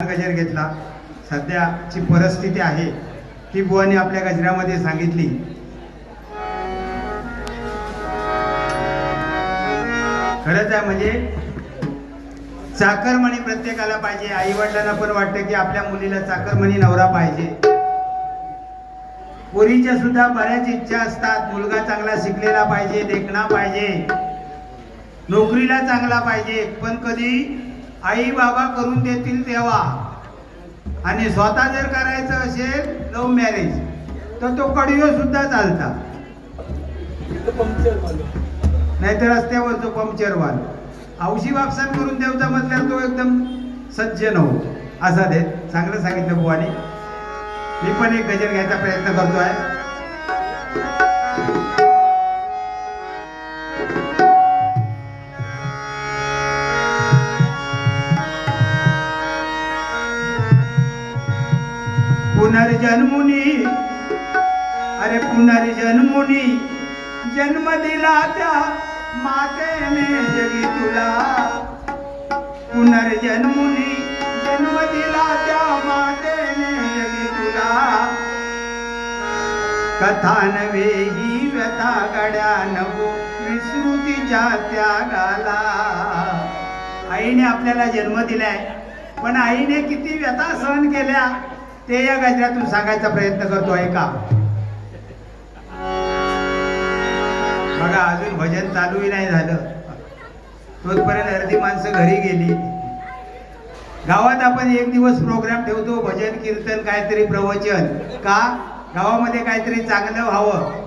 गजर घेतला. सध्याची परिस्थिती आहे ती बुवानी आपल्या गजऱ्यामध्ये सांगितली. खरंच आहे म्हणजे चाकरमणी प्रत्येकाला पाहिजे. आई वडिलांना पण वाटतं की आपल्या मुलीला चाकरमणी नवरा पाहिजे. पोरीच्या सुद्धा बऱ्याच इच्छा असतात. मुलगा चांगला शिकलेला पाहिजे देखणा पाहिजे. नोकरीला चांगला पाहिजे. पण कधी आई बाबा करून देतील तेव्हा. आणि स्वतः जर करायचं असेल लव्ह मॅरेज तर तो कडीओ सुद्धा चालता. नाहीतर रस्त्यावर तो पंक्चर वाल. औशी वापसान करून देवता म्हटल्यावर तो एकदम सज्जन होतो असा दे चांगलं सांगितलं बुवाने. मी पण एक गजर घ्यायचा प्रयत्न करतो आहे जन्मुनी. अरे पुनर्जन्मुनी जन्म दिला त्या मातेने जगी तुला. पुनर्जन्मुनी जन्म दिला त्या मातेने जगी तुला. कथा नव्हे ही व्यथा गड्या नको विस्मृतीच्या त्यागाला. आईने आपल्याला जन्म दिलाय पण आईने किती व्यथा सहन केल्या? ते या गजरातून सांगायचा प्रयत्न करतो ऐका. बघा अजून भजन चालूही नाही झालं. तोचपर्यंत अर्धी माणसं घरी गेली. गावात आपण एक दिवस प्रोग्राम ठेवतो भजन कीर्तन काहीतरी प्रवचन. का? गावामध्ये काहीतरी चांगलं व्हावं.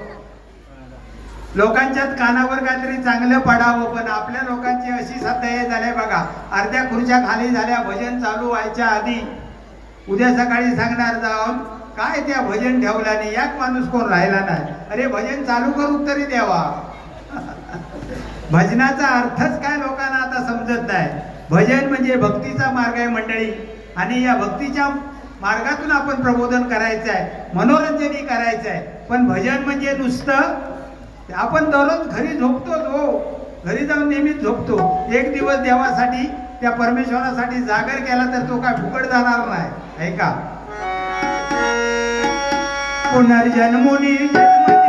लोकांच्याच कानावर काहीतरी चांगलं पडावं पण आपल्या लोकांची अशी सध्या हे झालंय बघा. अर्ध्या खुर्च्या खाली झाल्या भजन चालू व्हायच्या आधी उद्या सकाळी सांगणार जाऊन काय त्या भजन ठेवल्याने यात माणूस कोण राहिला नाही? अरे भजन चालू करू तरी द्यावा भजनाचा अर्थच काय लोकांना आता समजत नाही. भजन म्हणजे भक्तीचा मार्ग आहे मंडळी. आणि या भक्तीच्या मार्गातून आपण प्रबोधन करायचं आहे मनोरंजनही करायचं आहे पण भजन म्हणजे नुसतं आपण दररोज घरी झोपतोच हो घरी जाऊन नेहमीच झोपतो. एक दिवस देवासाठी त्या परमेश्वरासाठी जागर केला तर तो काय फुकट जाणार नाही. ऐका. पुनर्जन्मुनी जन्म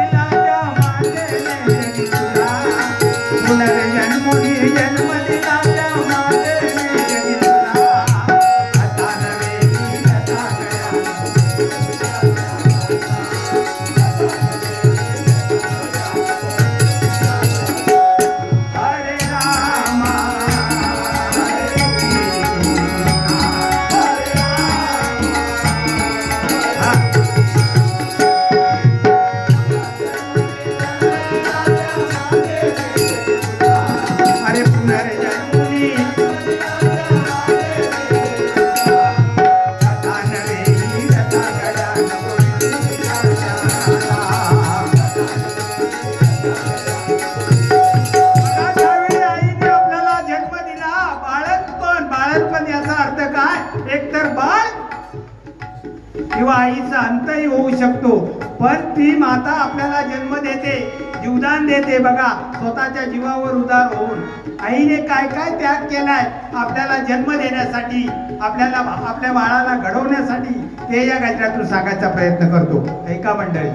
किंवा आईचा अंतही होऊ शकतो. पण ती माता आपल्याला जन्म देते जीवदान देते बघा स्वतःच्या जीवावर उदार होऊन. आईने काय काय त्याग केलाय आपल्याला जन्म देण्यासाठी आपल्याला आपल्या बाळाला घडवण्यासाठी ते या गजरातून सांगायचा प्रयत्न करतो. ऐका मंडळी.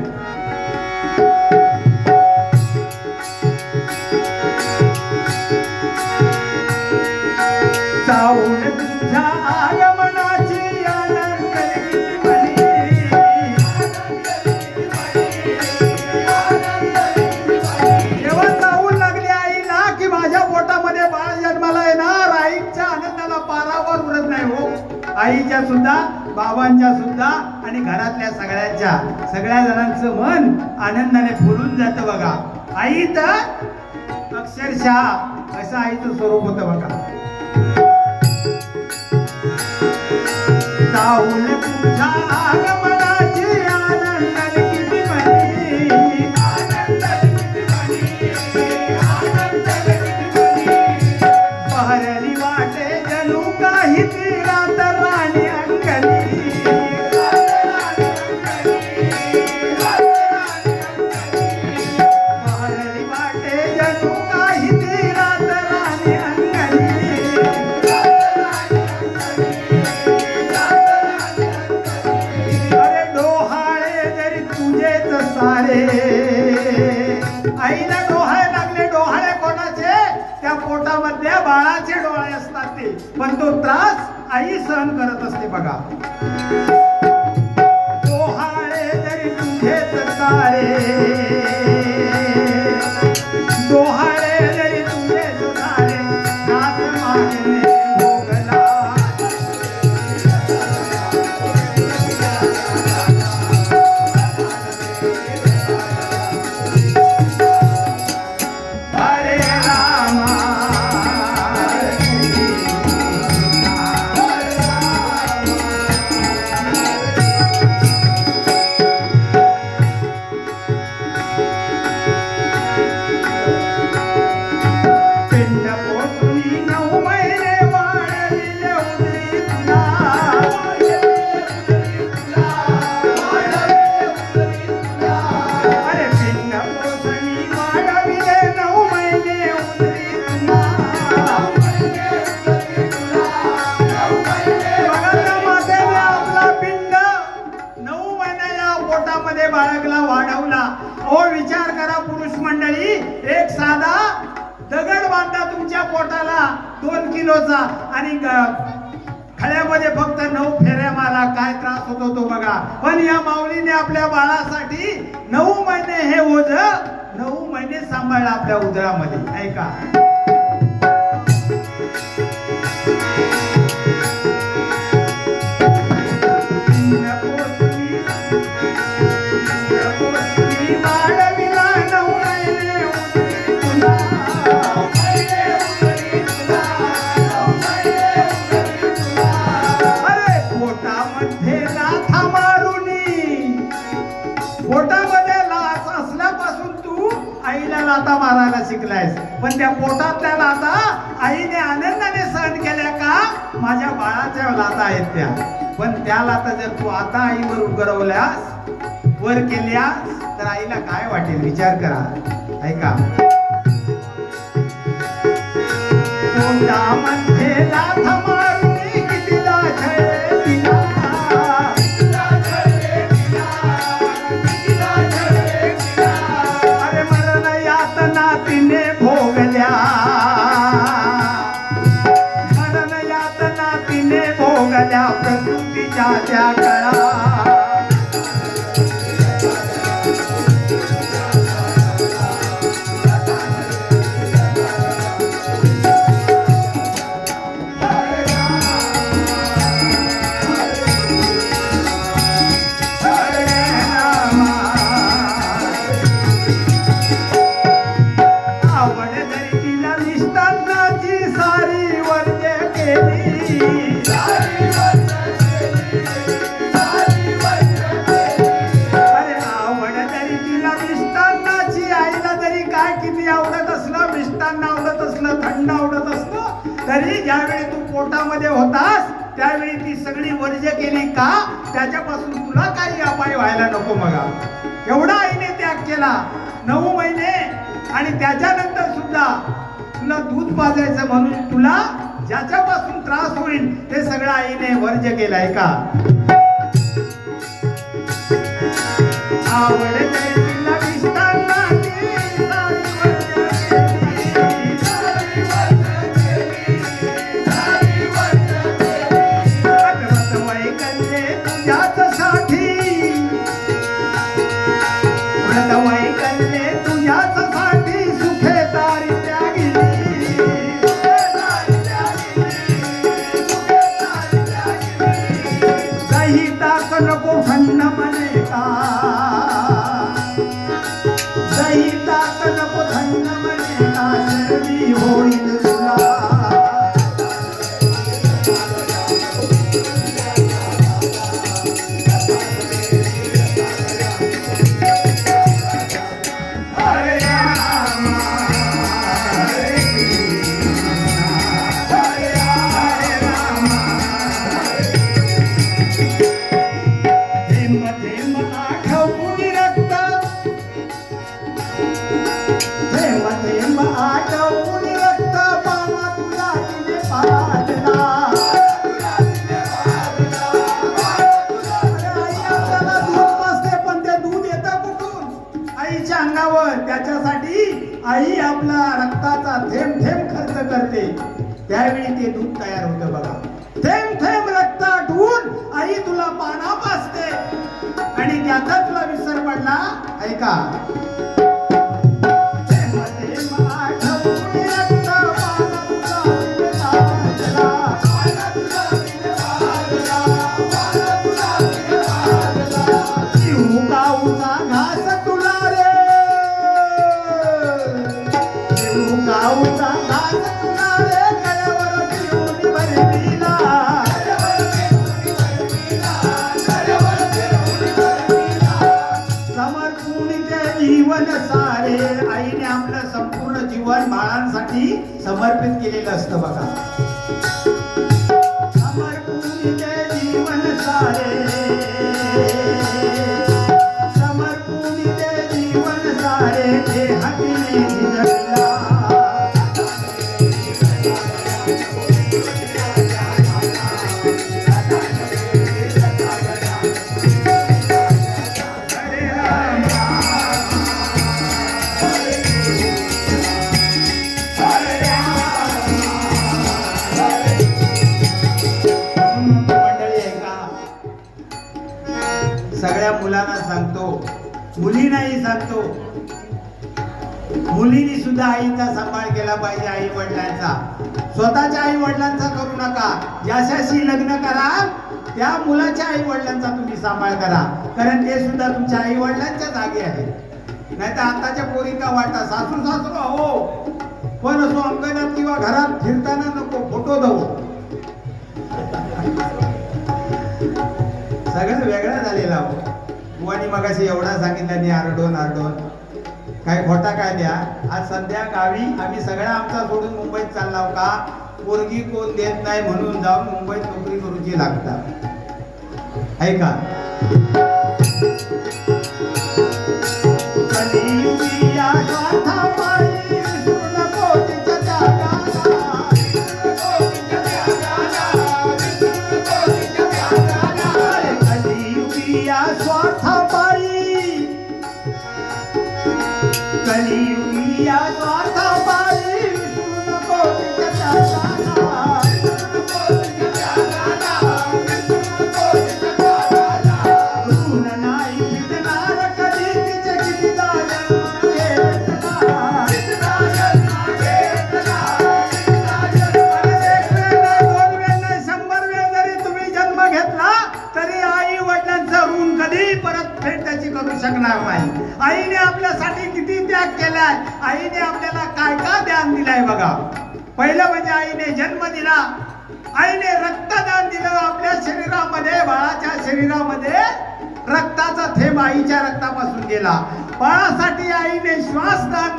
आईच्या सुद्धा बाबांच्या सुद्धा आणि घरातल्या सगळ्यांच्या. सगळ्या जणांचं मन आनंदाने फुलून जातं बघा. आई तर अक्षरशः असं आईचं स्वरूप होतं बघा. चावून त्या बाळाचे डोळे असतात ते पण तो त्रास आई सहन करत असते बघा. मंडळी एक साधा दगड बांधा तुमच्या पोटाला दोन किलोचा आणि खड्यामध्ये खळ्यामध्ये फक्त नऊ फेऱ्या मारा काय त्रास होतो तो बघा. पण या माऊलीने आपल्या बाळासाठी नऊ महिने हे ओझ नऊ महिने सांभाळलं आपल्या उदरामध्ये ऐका. पोटामध्ये लाच असल्यापासून तू आईला लाता मारायला शिकलायस. पण त्या पोटातल्या लाता आईने आनंदाने सहन केल्या का? माझ्या बाळाच्या लाता आहेत त्या. पण त्या लाता जर तू आता आईवर उगरवल्यास वर केल्यास तर आईला काय वाटेल? विचार करा. ऐका. पोटामध्ये लाथा ती सगळी वर्ज केली का त्याच्यापासून तुला काही अपाय व्हायला नको मगा. एवढा आईने त्याग केला नऊ महिने आणि त्याच्यानंतर सुद्धा तुला दूध पाजायचं म्हणून तुला ज्याच्यापासून त्रास होईल ते सगळं आईने वर्ज केलाय का? आवड ताक नको त्यावेळी ते दूध तयार होतं बघा. थेंब थेंब रक्त आठवून आई तुला पाना पासते आणि त्याचा तुला विसर पडला. ऐका. समर्पित केलेलं असतं बघा. मुलींनाही सांगतो. मुलींनी सुद्धा आईचा सांभाळ केला पाहिजे आई वडिलांचा. स्वतःच्या आई वडिलांचा करू नका. ज्याच्याशी लग्न करा. त्या मुलाच्या आई वडिलांचा तुम्ही सांभाळ करा. कारण ते सुद्धा तुमच्या आई वडिलांच्या जागे आहेत नाहीतर आताच्या पोरींना वाटा. सासू सासरू हो पण असो अंगणात किंवा घरात फिरताना नको. फोटो दवो सगळं वेगळा झालेला हो बुवानी मगाशी एवढा सांगितलं नाही आरडोन आरडोन. काय खोटा काय द्या आज सध्या गावी आम्ही सगळा आमचा सोडून मुंबईत चालला का? पोरगी कोण देत नाही म्हणून जाऊन मुंबईत नोकरी करूची लागतात ऐका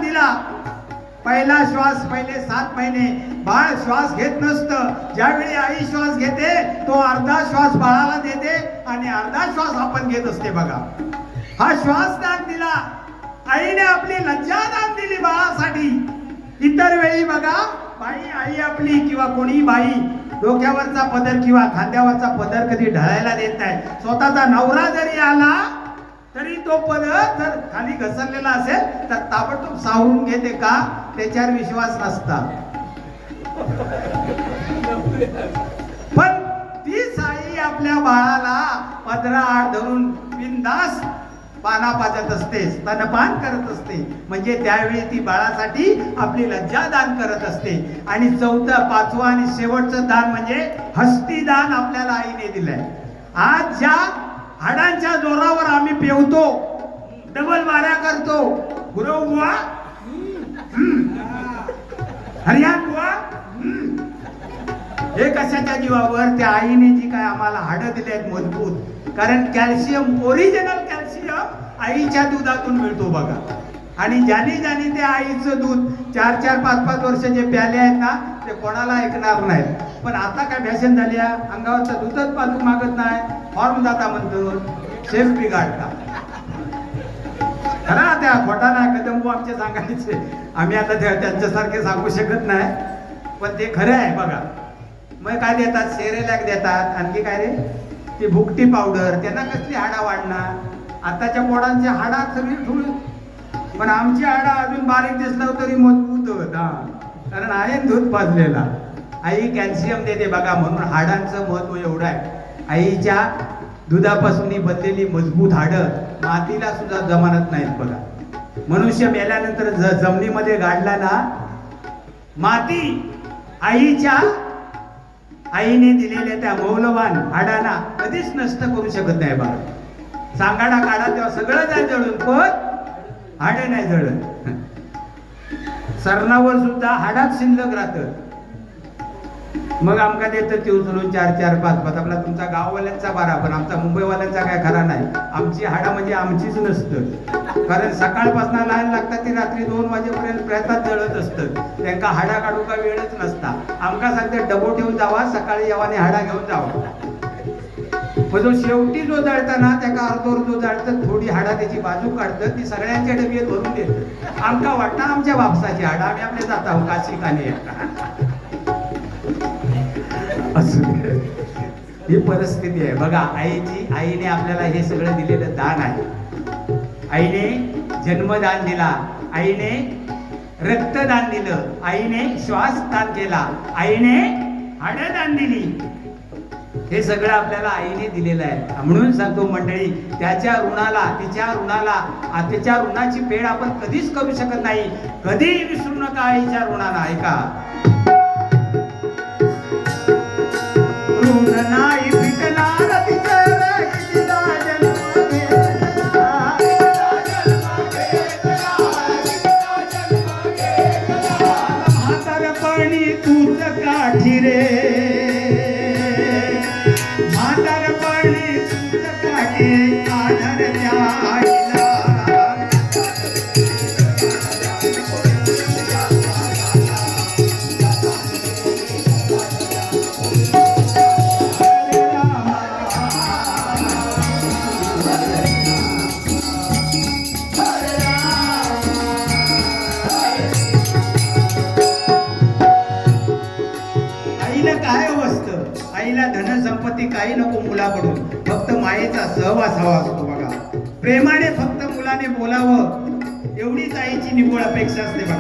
दिला. पहिला श्वास पहिले सात महिने. बाळ श्वास घेत नसतं. ज्यावेळी आई श्वास घेते तो अर्धा श्वास बाळाला देते आणि अर्धा श्वास आपण घेत असते बघा. हा श्वास दान दिला. आईने आपली लज्जा दान दिली बाळासाठी. इतर वेळी बघा बाई आई आपली किंवा कोणी बाई डोक्यावरचा पदर किंवा खांद्यावरचा पदर कधी ढळायला देत नाही. स्वतःचा नवरा जरी आला तरी तो पदर जर खाली घसरलेला असेल तर ताबडतोब सावरून घेते का? त्याच्यावर विश्वास नसता. पण ती साई आपल्या बाळाला पदरा आड धरून बिंदास पाना पाजत असते स्तनपान करत असते. म्हणजे त्यावेळी ती बाळासाठी आपली लज्जा दान करत असते. आणि चौथं पाचवं आणि शेवटचं दान म्हणजे हस्ती दान आपल्याला आईने दिलंय. आज ज्या हाडांच्या जोरावर आम्ही पेवतो. डबल माऱ्या करतो. गुरव बुवा. हरियाण बुवा. हे कशाच्या जीवावर? त्या आईने जी काय आम्हाला हाडं दिले आहेत मजबूत. कारण कॅल्शियम ओरिजिनल कॅल्शियम आईच्या दुधातून मिळतो बघा. आणि ज्याने ज्याने ते आईचं दूध चार चार पाच पाच वर्ष जे प्याले आहेत ना ते कोणाला ऐकणार नाहीत. पण आता काय फॅशन झाली आहे? अंगावरचं दूधच पाजू मागत नाही. फॉर्म जाता म्हणतो. शेफ बिघाडता. खरा त्या खोटा नाही कदम आमचे सांगायचे. आम्ही आता त्यांच्यासारखे सांगू शकत नाही. पण ते खरं आहे बघा. मग काय देतात? सेरेलॅक देतात. आणखी काय रे? ती भुकटी पावडर त्यांना कसली हाडा वाढणार? आताच्या पोडांच्या हाडा सगळी ठुळ पण आमची हाडा अजून बारीक दिसलं तरी मजबूत होता कारण आहे दूध पाजलेला आई कॅल्शियम देते बघा म्हणून हाडांचं महत्त्व एवढं आहे. आईच्या दुधापासून बनलेली मजबूत हाडं मातीला सुद्धा जमानत नाहीत बघा. मनुष्य मेल्यानंतर ज जमिनीमध्ये गाडला ना माती आईच्या आईने दिलेल्या त्या मौलवान हाडांना कधीच नष्ट करू शकत नाही बघा. सांगाडा काढा तेव्हा सगळं जाय जळून पण हाडे नाही जळत. सरणावर सुद्धा हाडात शिल्लक राहत. मग आमका देतं ते उचलून चार चार पाच पाच. आपला तुमचा गाववाल्यांचा बारा पण आमचा मुंबईवाल्यांचा काय खरा नाही. आमची हाडं म्हणजे आमचीच नसतं. कारण सकाळपासून लहान लागतात ती रात्री दोन वाजेपर्यंत प्रयत्नात जळत असतं. त्यांका हाडा काढू का वेळच नसता. आमका सांगते डबो ठेवून जावा सकाळी यावाने हाडा घेऊन जावा. मग जो शेवटी जो जळताना त्याका अर्धोर जो जाळत थोडी हाडा त्याची बाजू काढतं ती सगळ्यांच्या डबीत भरून देत. आमका वाटतं आमच्या बापसाची हाडा आम्ही आपले जात आहोत काशी काने ही परिस्थिती आहे. बघा आईची आईने आपल्याला हे सगळं दिलेलं दान आहे. आईने जन्मदान दिला. आईने रक्तदान दिलं. आईने श्वास दान केला. आईने हाडदान दिली. हे सगळं आपल्याला आईने दिलेलं आहे. म्हणून सांगतो मंडळी त्याच्या ऋणाला तिच्या ऋणाला त्याच्या ऋणाची फेड आपण कधीच करू शकत नाही. कधीही विसरू नका आईच्या ऋणाला ऐका. ऋण नाही manchas de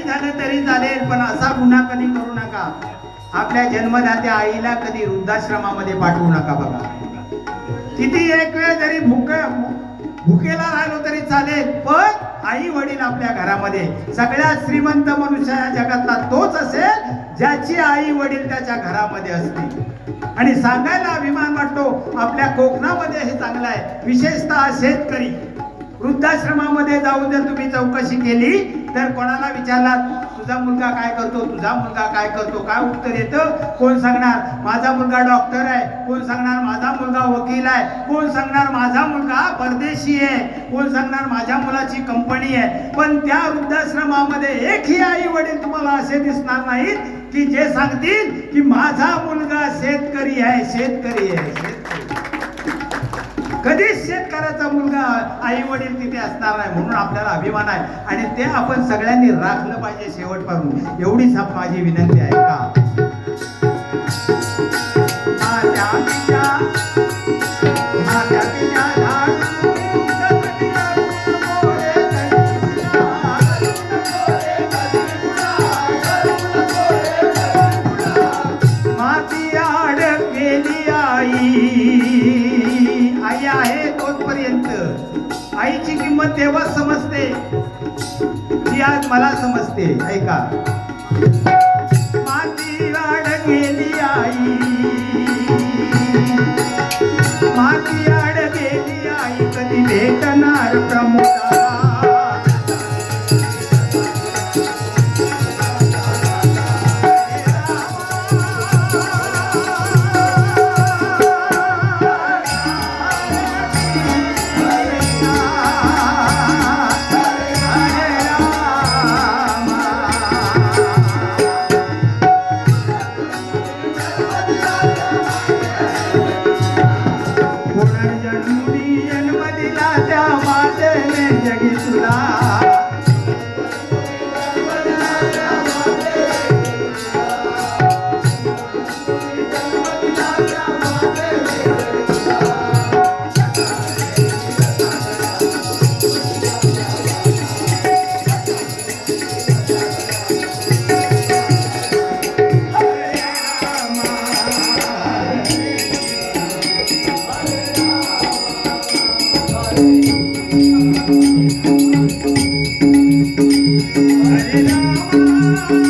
काही झालं तरी चालेल पण असा गुन्हा कधी करू नका. आपल्या जन्मदात्या आईला कधी वृद्धाश्रमामध्ये पाठवू नका बघा. किती एक वेळ जरी भूक भुकेला राहिलो तरी चालेल पण आई वडील आपल्या घरामध्ये सगळ्यात श्रीमंत मनुष्य या जगातला तोच असेल ज्याची आई वडील त्याच्या घरामध्ये असतील. आणि सांगायला अभिमान वाटतो आपल्या कोकणामध्ये हे चांगलं आहे. विशेषतः शेतकरी. वृद्धाश्रमामध्ये जाऊन जर तुम्ही चौकशी केली तर कोणाला विचारलात तुझा मुलगा काय करतो? तुझा मुलगा काय करतो? काय उत्तर येतं? कोण सांगणार माझा मुलगा डॉक्टर आहे. कोण सांगणार माझा मुलगा वकील आहे. कोण सांगणार माझा मुलगा परदेशी आहे. कोण सांगणार माझ्या मुलाची कंपनी आहे. पण त्या वृद्धाश्रमामध्ये एकही आई वडील तुम्हाला असे दिसणार नाहीत की जे सांगतील की माझा मुलगा शेतकरी आहे शेतकरी आहे शेतकरी कधीच शेतकऱ्याचा मुलगा आई वडील तिथे असणार नाही म्हणून आपल्याला अभिमान आहे. आणि ते आपण सगळ्यांनी राखलं पाहिजे शेवटपासून एवढीच माझी विनंती आहे का? तेव्हा समजते. ती आज मला समजते. ऐका. मातेने